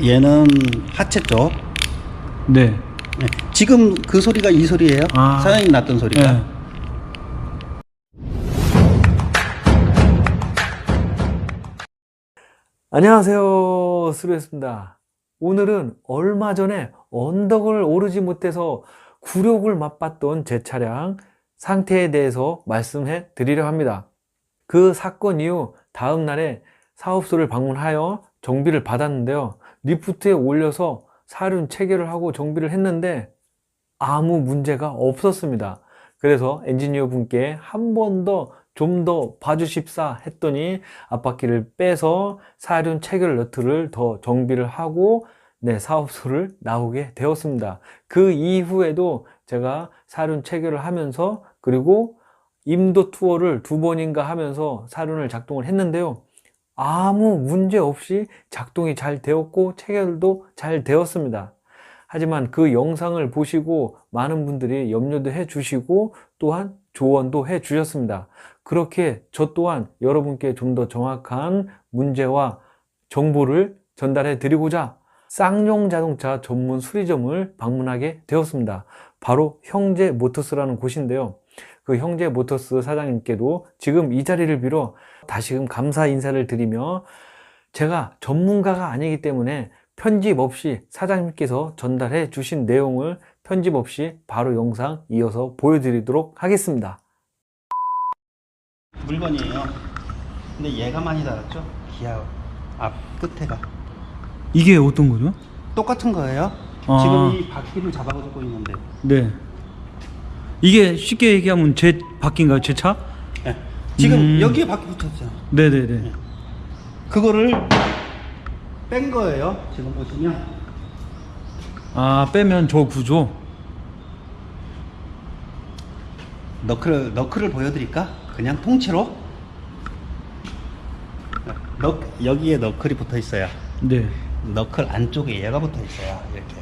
얘는 하체 쪽. 네. 네. 지금 그 소리가 이 소리예요. 아. 사장님 났던 소리가. 네. 안녕하세요. 수루였습니다. 오늘은 얼마 전에 언덕을 오르지 못해서 굴욕을 맛봤던 제 차량 상태에 대해서 말씀해 드리려 합니다. 그 사건 이후 다음 날에 사업소를 방문하여 정비를 받았는데요. 리프트에 올려서 사륜 체결을 하고 정비를 했는데 아무 문제가 없었습니다. 그래서 엔지니어 분께 한 번 더좀더 봐주십사 했더니 앞바퀴를 빼서 사륜 체결 너트를 더 정비를 하고 네, 사업소를 나오게 되었습니다. 그 이후에도 제가 사륜 체결을 하면서 그리고 임도 투어를 두 번인가 하면서 사륜을 작동을 했는데요. 아무 문제 없이 작동이 잘 되었고 체결도 잘 되었습니다. 하지만 그 영상을 보시고 많은 분들이 염려도 해 주시고 또한 조언도 해 주셨습니다. 그렇게 저 또한 여러분께 좀 더 정확한 문제와 정보를 전달해 드리고자 쌍용 자동차 전문 수리점을 방문하게 되었습니다. 바로 형제 모터스라는 곳인데요. 그 형제 모터스 사장님께도 지금 이 자리를 빌어 다시금 감사 인사를 드리며 제가 전문가가 아니기 때문에 편집 없이 사장님께서 전달해 주신 내용을 편집 없이 바로 영상 이어서 보여드리도록 하겠습니다. 물건이에요. 근데 얘가 많이 달았죠? 기아 앞 끝에가. 이게 어떤 거죠? 똑같은 거예요. 아. 지금 이 바퀴를 잡아가지고 있는데. 네. 이게 쉽게 얘기하면 제 바퀴인가요? 제 차? 네. 지금 음. 여기에 바퀴 붙었잖아. 네네 네. 그거를 뺀 거예요. 지금 보시면. 아, 빼면 저 구조? 너클을 너클을 보여드릴까? 그냥 통째로. 너 여기에 너클이 붙어 있어요. 네. 너클 안쪽에 얘가 붙어 있어요. 이렇게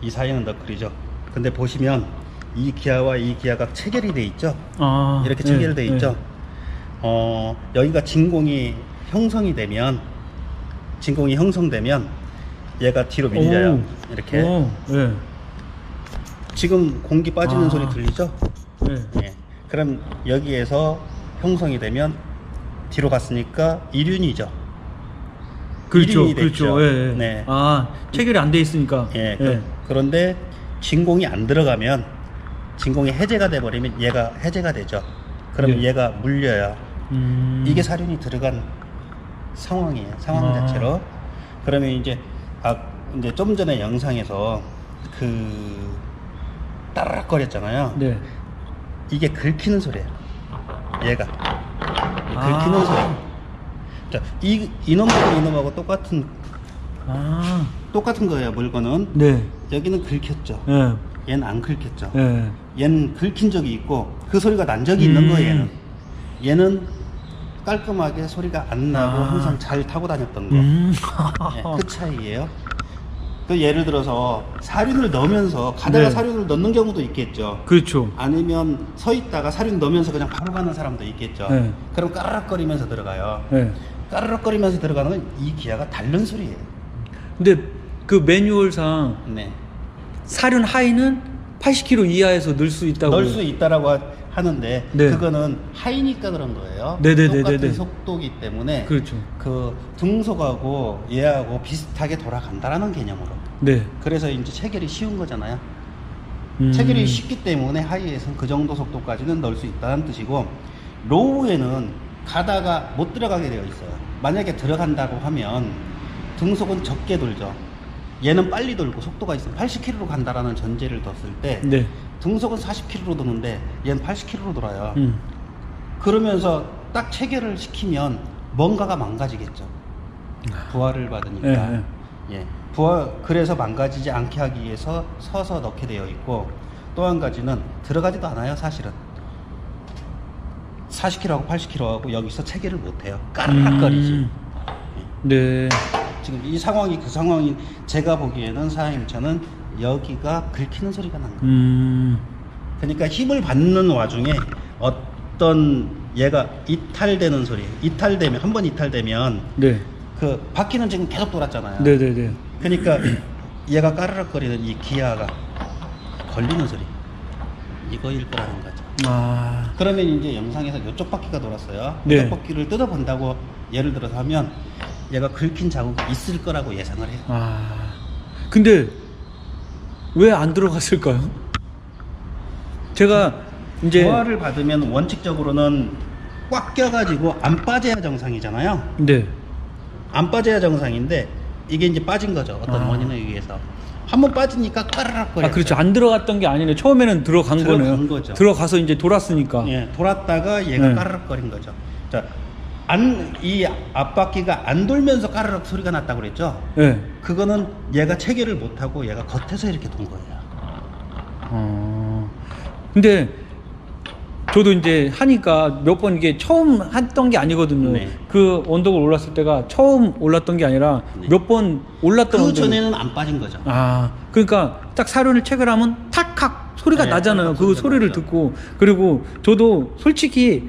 이 사이는 너클이죠. 근데 보시면 이 기아와 이 기아가 체결이 돼 있죠. 아, 이렇게 네, 체결돼 네. 있죠. 어 여기가 진공이 형성이 되면 진공이 형성되면 얘가 뒤로 밀려요. 오. 이렇게 오, 네. 지금 공기 빠지는 아. 소리 들리죠? 네. 예. 그럼 여기에서 형성이 되면 뒤로 갔으니까 이륜이죠. 그렇죠. 그렇죠. 예, 예. 네. 아, 체결이 안 돼 있으니까. 예. 그, 그런데 진공이 안 들어가면 진공이 해제가 돼 버리면 얘가 해제가 되죠. 그러면 예. 얘가 물려요. 음. 이게 사륜이 들어간 상황이에요. 상황 아. 자체로. 그러면 이제 아 이제 좀 전에 영상에서 그 따라락 거렸잖아요. 네. 이게 긁히는 소리예요. 얘가 아. 긁히는 소리. 자, 이 이놈하고 이놈하고 똑같은 아, 똑같은 거예요. 물건은 네. 여기는 긁혔죠. 예. 얘는 안 긁혔죠. 예. 얘는 긁힌 적이 있고 그 소리가 난 적이 있는 음. 거예요. 얘는 얘는 깔끔하게 소리가 안 나고 아. 항상 잘 타고 다녔던 거. 음. 예, 그 차이예요. 그 예를 들어서 사륜을 넣으면서 가다가 네. 사륜을 넣는 경우도 있겠죠. 그렇죠. 아니면 서 있다가 사륜 넣으면서 그냥 바로 가는 사람도 있겠죠. 네. 그럼 까르륵거리면서 들어가요. 예. 까르륵거리면서 들어가는 건 이 기아가 다른 소리예요. 근데 그 매뉴얼상 네. 사륜 하이는 80km 이하에서 넣을 수 있다고. 넣을 수 있다라고 하- 하는데 네. 그거는 하이니까 그런 거예요. 네네네네네. 똑같은 속도기 때문에 그렇죠. 그 등속하고 얘하고 비슷하게 돌아간다라는 개념으로. 네. 그래서 이제 체결이 쉬운 거잖아요. 음. 체결이 쉽기 때문에 하이에서는 그 정도 속도까지는 넣을 수 있다는 뜻이고 로우에는 가다가 못 들어가게 되어 있어요. 만약에 들어간다고 하면 등속은 적게 돌죠. 얘는 빨리 돌고 속도가 있으면 80km로 간다라는 전제를 뒀을 때 네. 등속은 40km로 도는데 얘는 80km로 돌아요. 음. 그러면서 딱 체결을 시키면 뭔가가 망가지겠죠. 부하를 받으니까. 예, 예. 예. 부하 그래서 망가지지 않게 하기 위해서 서서 넣게 되어 있고 또 한 가지는 들어가지도 않아요, 사실은. 40km하고 80km하고 여기서 체결을 못 해요. 까르락거리지. 음. 네. 지금 이 상황이 그 상황인 제가 보기에는 사장님 차는 여기가 긁히는 소리가 난 거예요. 음. 그러니까 힘을 받는 와중에 어떤 얘가 이탈되는 소리, 이탈되면 한 번 이탈되면 네. 그 바퀴는 지금 계속 돌았잖아요. 네네네. 그러니까 얘가 까르륵거리는 이 기아가 걸리는 소리 이거일 거라는 거죠. 아, 그러면 이제 영상에서 이쪽 바퀴가 돌았어요. 네. 이쪽 바퀴를 뜯어본다고 예를 들어서 하면 얘가 긁힌 자국이 있을 거라고 예상을 해요. 아. 근데 왜 안 들어갔을까요? 제가 이제 부하를 받으면 원칙적으로는 꽉 껴가지고 안 빠져야 정상이잖아요. 네. 안 빠져야 정상인데 이게 이제 빠진 거죠. 어떤 아. 원인에 의해서 한 번 빠지니까 까르륵거려. 아 그렇죠. 안 들어갔던 게 아니네. 처음에는 들어간, 들어간 거네요. 거죠. 들어가서 이제 돌았으니까. 예, 돌았다가 얘가 네. 까르륵거린 거죠. 자, 안, 이 앞바퀴가 안 돌면서 까르륵 소리가 났다고 그랬죠? 네. 그거는 얘가 체결을 못하고 얘가 겉에서 이렇게 돈 거예요. 어. 근데 저도 이제 하니까 몇 번 이게 처음 했던 게 아니거든요. 네. 그 언덕을 올랐을 때가 처음 올랐던 게 아니라 네. 몇 번 올랐던 그 언덕. 전에는 안 빠진 거죠. 아, 그러니까 딱 사륜을 체결하면 탁탁 소리가 네, 나잖아요. 탁탁 그 소리가 소리를 나죠. 듣고 그리고 저도 솔직히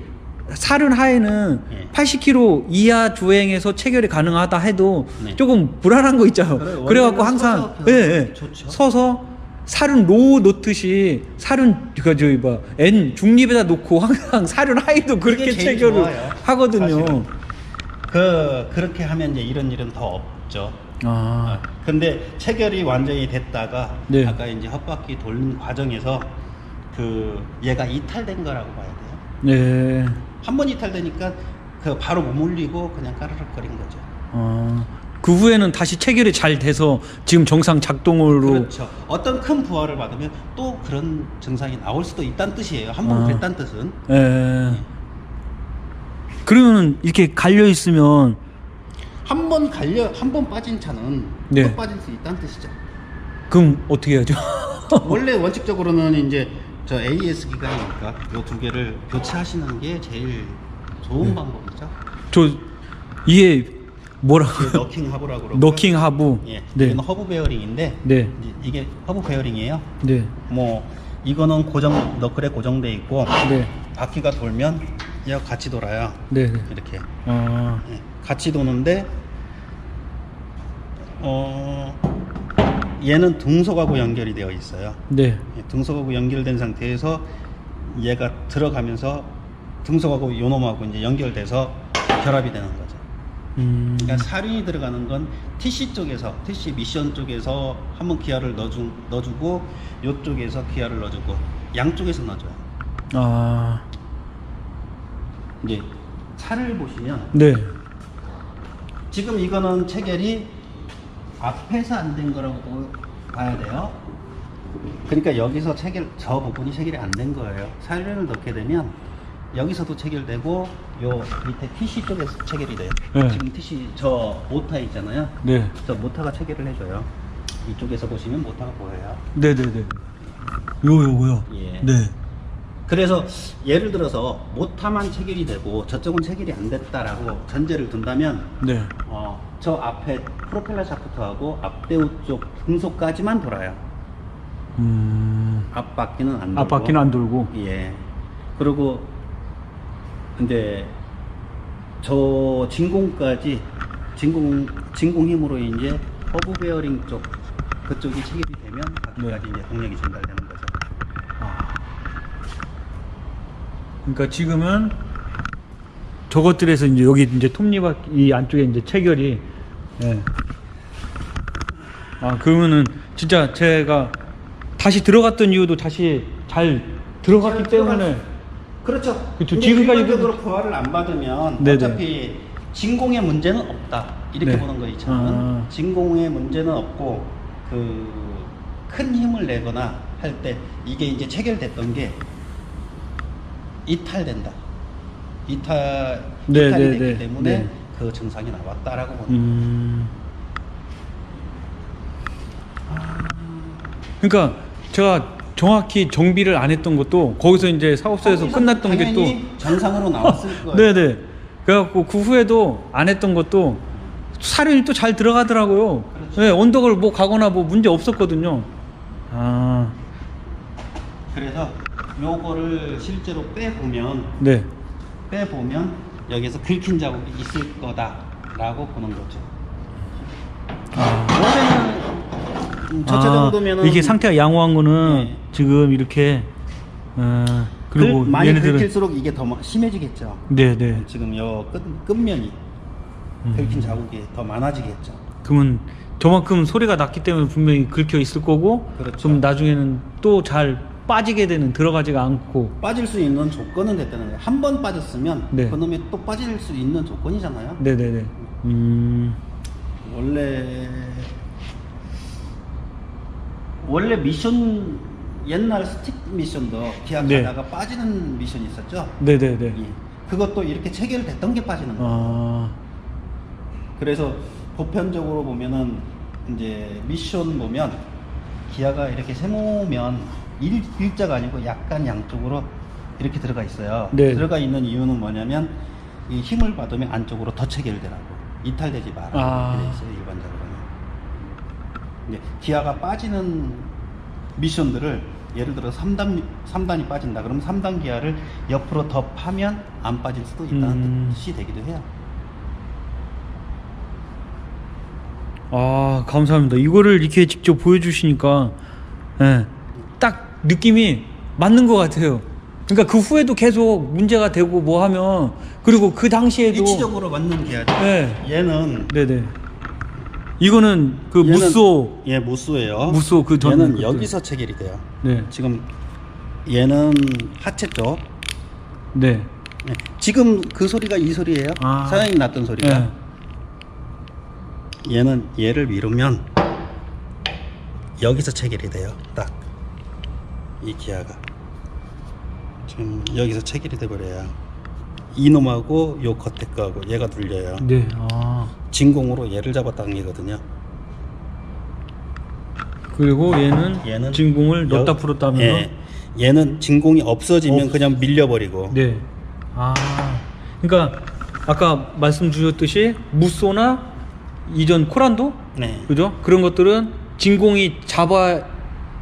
사륜 하에는 네. 80km 이하 주행에서 체결이 가능하다 해도 네. 조금 불안한 거 있잖아요. 그래요. 그래갖고 항상 서서 예, 예, 좋죠. 서서 사륜 로우 놓듯이 사륜 그 저기 뭐 N 중립에다 놓고 항상 사륜 하에도 그렇게 체결을 좋아요, 하거든요. 사실은. 그, 그렇게 하면 이제 이런 일은 더 없죠. 아, 근데 체결이 완전히 됐다가 네. 아까 이제 헛바퀴 돌는 과정에서 그 얘가 이탈된 거라고 봐야 돼요. 네. 한 번 이탈되니까 그 바로 못 물리고 그냥 까르륵거린 거죠. 어, 그 후에는 다시 체결이 잘 돼서 지금 정상 작동으로 그렇죠. 어떤 큰 부하를 받으면 또 그런 증상이 나올 수도 있다는 뜻이에요. 한 번 아. 그랬다는 뜻은. 예. 그러면 이렇게 갈려 있으면 한 번 갈려 한 번 빠진 차는 네. 또 빠질 수 있다는 뜻이죠. 그럼 어떻게 해야죠? 원래 원칙적으로는 이제 저 AS 기관이니까 요 두 개를 교체하시는 게 제일 좋은 네. 방법이죠. 저 이게 뭐라고? 그 너킹 하부라고 그러고. 너킹 하부. 예. 네. 이건 허브 베어링인데 네. 이게 허브 베어링이에요. 네. 뭐 이거는 고정 너클에 고정돼 있고 네. 바퀴가 돌면 얘가 같이 돌아요. 네. 네. 이렇게 아. 예, 같이 도는데 어 얘는 등속하고 연결이 되어 있어요. 네. 예, 등속하고 연결된 상태에서 얘가 들어가면서 등속하고 요놈하고 이제 연결돼서 결합이 되는 거죠. 음. 그러니까 사륜이 들어가는 건 TC 쪽에서 TC 미션 쪽에서 한번 기아를 넣어주, 넣어주고 이쪽에서 기아를 넣어주고 양쪽에서 넣어줘요. 아. 이제 차를 보시면 네. 지금 이거는 체결이 앞에서 안 된 거라고 봐야 돼요. 그러니까 여기서 체결 저 부분이 체결이 안 된 거예요. 사륜을 넣게 되면 여기서도 체결되고 요 밑에 TC 쪽에서 체결이 돼요. 네. 지금 TC 저 모타 있잖아요. 네. 저 모타가 체결을 해줘요. 이쪽에서 보시면 모타가 보여요. 네, 네, 네. 요 요거요. 예. 네. 그래서 예를 들어서 모타만 체결이 되고 저쪽은 체결이 안 됐다라고 전제를 둔다면 네. 어, 저 앞에 프로펠러 샤프트하고 앞대우 쪽 등속까지만 돌아요. 음. 앞바퀴는 안 돌고. 앞바퀴는 안 돌고. 예. 그리고 근데 저 진공까지 진공 진공 힘으로 이제 허브 베어링 쪽 그쪽이 체결이 되면 바퀴까지 네. 이제 동력이 전달되는 거죠. 아. 그러니까 지금은 저것들에서 이제 여기 이제 톱니바퀴 이 안쪽에 이제 체결이 예. 아 그러면은 진짜 제가 다시 들어갔던 이유도 다시 잘 들어갔기 잘 때문에 그렇죠. 그쵸. 근데 지금까지 일반적으로 부하를 안 받으면 네네. 어차피 진공의 문제는 없다. 이렇게 네. 보는 거 있잖아요. 아. 진공의 문제는 없고 그 큰 힘을 내거나 할 때 이게 이제 체결됐던 게 이탈된다. 이탈 네, 이탈이 네, 됐기 네. 때문에 네. 그 증상이 나왔다라고 보는 음. 그러니까 제가 정확히 정비를 안 했던 것도 거기서 이제 사업소에서 거기서 끝났던 게 또 당연히 정상으로 나왔을 거예요. 네네. 그래갖고 그 후에도 안 했던 것도 사륜이 또 잘 들어가더라고요. 그렇죠. 네, 언덕을 뭐 가거나 뭐 문제 없었거든요. 아, 그래서 요거를 실제로 빼보면 네. 빼보면 여기서 긁힌 자국이 있을 거다라고 보는 거죠. 아. 저차 아, 정도면은 이게 상태가 양호한 거는 네. 지금 이렇게 어, 그리고 긁- 많이 얘네들은 긁힐수록 이게 더 마- 심해지겠죠. 네, 네. 지금 요 끝, 끝면이 음. 긁힌 자국이 더 많아지겠죠. 그러면 저만큼 소리가 났기 때문에 분명히 긁혀 있을 거고 그렇죠. 럼 나중에는 또 잘 빠지게 되는 들어가지가 않고 빠질 수 있는 조건은 됐다는 거예요. 한 번 빠졌으면 네. 그놈이 또 빠질 수 있는 조건이잖아요. 네네네 음 원래 원래 미션 옛날 스틱 미션도 기아 네. 가다가 빠지는 미션이 있었죠. 네네네 예. 그것도 이렇게 체결됐던 게 빠지는 거예요. 아 그래서 보편적으로 보면은 이제 미션 보면 기아가 이렇게 세모면 일, 일자가 아니고 약간 양쪽으로 이렇게 들어가 있어요. 네. 들어가 있는 이유는 뭐냐면 이 힘을 받으면 안쪽으로 더 체결되라고 이탈되지 마라 아. 이렇게 돼 있어요 일반적으로는. 이제 기아가 빠지는 미션들을 예를 들어 3단, 3단이 빠진다. 그러면 3단 기아를 옆으로 더 파면 안 빠질 수도 있다는 음. 뜻이 되기도 해요. 아, 감사합니다. 이거를 이렇게 직접 보여주시니까, 예, 딱 느낌이 맞는 것 같아요. 그러니까 그 후에도 계속 문제가 되고 뭐 하면, 그리고 그 당시에도, 위치적으로 맞는 기아죠. 예, 얘는 네네. 이거는 그 얘는- 무쏘, 얘 무쏘예요. 무쏘 그 전- 얘는 그때. 여기서 체결이 돼요. 네, 지금 얘는 하체 쪽. 네. 네. 지금 그 소리가 이 소리예요. 아. 사장님 났던 소리가. 예. 얘는 얘를 미루면 여기서 체결이 돼요. 딱 이 기아가 지금 여기서 체결이 돼 버려요. 이놈하고 요 겉에 거하고 얘가 눌려요. 네, 아. 진공으로 얘를 잡았다는 얘거든요. 그리고 얘는, 얘는 진공을 여- 넣다 풀었다 하면서, 예. 얘는 진공이 없어지면 없- 그냥 밀려버리고. 네. 아, 그러니까 아까 말씀 주셨듯이 무쏘나 이전 코란도 네. 그죠? 그런 것들은 진공이 잡아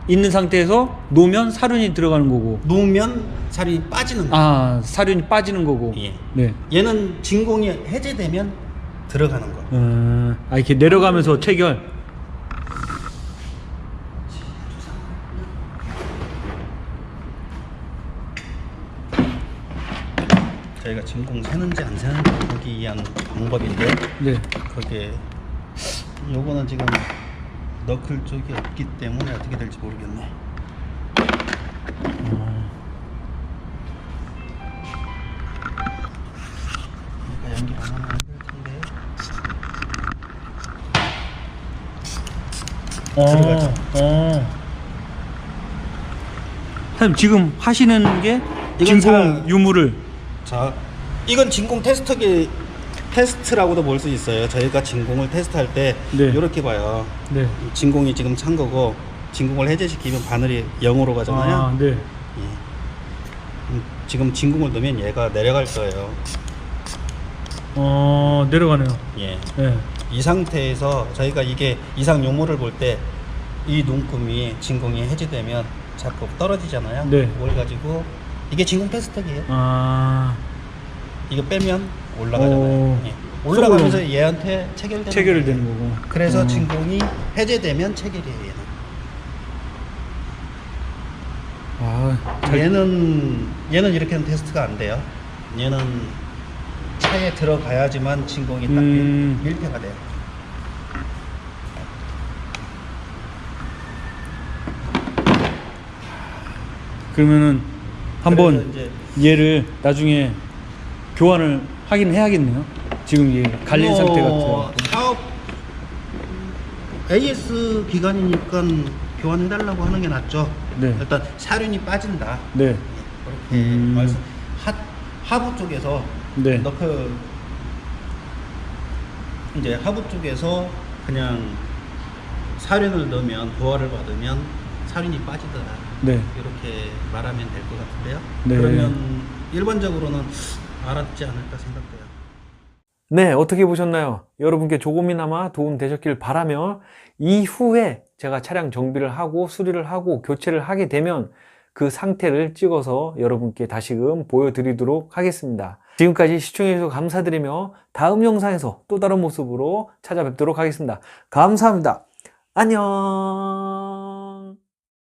있는 상태에서 놓으면 사륜이 들어가는 거고, 놓으면 살이 빠지는 거예요. 아 사륜이 빠지는 거고. 예. 네. 얘는 진공이 해제되면 들어가는 거. 음, 아 이렇게 내려가면서 체결. 저희가 진공 새는지 안 새는지 보기 위한 방법인데 네. 거기에 요거는 지금 너클 쪽이 없기 때문에 어떻게 될지 모르겠네. 들어가죠. 어. 선생님 지금 하시는 게 이건 진공 사- 유무를. 자, 이건 진공 테스트기 테스트라고도 볼 수 있어요. 저희가 진공을 테스트할 때 네. 이렇게 봐요. 네. 진공이 지금 찬 거고 진공을 해제시키면 바늘이 0으로 가잖아요. 아, 네. 예. 음, 지금 진공을 넣으면 얘가 내려갈 거예요. 어 내려가네요. 예. 네. 이 상태에서 저희가 이게 이상 용모를 볼 때 이 눈금이 진공이 해제되면 자꾸 떨어지잖아요. 네. 그걸 가지고 이게 진공 테스트기예요. 아 이거 빼면 올라가잖아요. 오. 예. 올라가면서 얘한테 체결되는 체결이 거예요. 되는 거고. 그래서 음. 진공이 해제되면 체결이에요. 얘는. 아, 잘- 얘는 얘는 이렇게는 테스트가 안 돼요. 얘는 차에 들어가야지만 진공이 딱 음. 밀, 밀폐가 돼요. 그러면은 한번 얘를 나중에 교환을 하긴 해야겠네요. 지금 얘 갈린 뭐 상태 같아요. 사업 AS 기간이니까 교환해달라고 하는 게 낫죠. 네. 일단 사륜이 빠진다. 네. 그렇게 음. 말씀 하, 하부 쪽에서 네. 너크 이제 하부 쪽에서 그냥 사륜을 넣으면 도화를 받으면 사륜이 빠지더라 네. 이렇게 말하면 될 것 같은데요 네. 그러면 일반적으로는 알았지 않을까 생각돼요 네, 어떻게 보셨나요? 여러분께 조금이나마 도움 되셨길 바라며 이후에 제가 차량 정비를 하고 수리를 하고 교체를 하게 되면 그 상태를 찍어서 여러분께 다시금 보여드리도록 하겠습니다. 지금까지 시청해주셔서 감사드리며 다음 영상에서 또 다른 모습으로 찾아뵙도록 하겠습니다. 감사합니다. 안녕.